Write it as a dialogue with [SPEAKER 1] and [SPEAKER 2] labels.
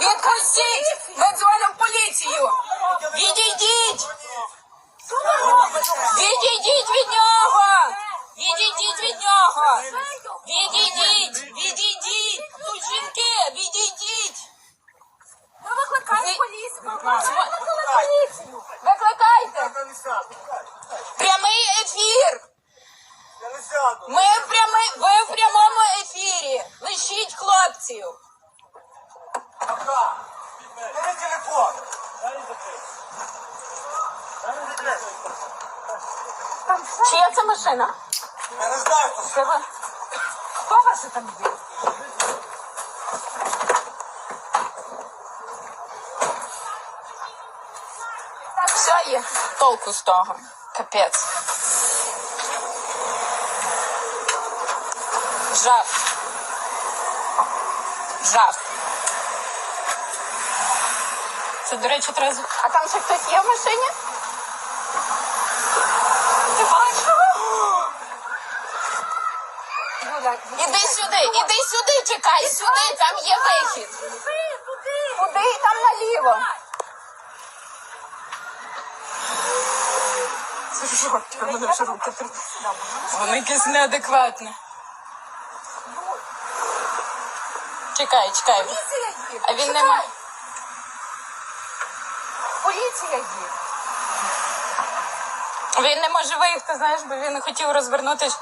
[SPEAKER 1] Відпустіть! Ми дзвонимо поліцію! Відійдіть! Відійдіть від нього! Відійдіть від нього! Відійдіть! Відійдіть! Тут жінки! Відійдіть!
[SPEAKER 2] Ми викликаємо
[SPEAKER 1] Ви-
[SPEAKER 2] поліцію.
[SPEAKER 1] Викликайте! Прямий ефір! Ми ви в прямому ефірі! Лишіть хлопців!
[SPEAKER 3] Пока. Бери телефон.
[SPEAKER 1] Чия це машина?
[SPEAKER 3] Я не знаю, хто
[SPEAKER 1] Це ви?
[SPEAKER 2] Хто вас там є?
[SPEAKER 1] Все є. Толку з того. Капець. Жах. Жах. Це, до речі, треба... А там ще хтось є в машині? Ти бачила? Іди сюди, іди сюди, чекай, сюди, там є вихід. Куди? Там наліво. Це що? У мене вже руки Воно якесь неадекватне. Чекай, чекай. А він не має.
[SPEAKER 2] Поліція є.
[SPEAKER 1] Він не може виїхати, знаєш, бо він хотів розвернутися.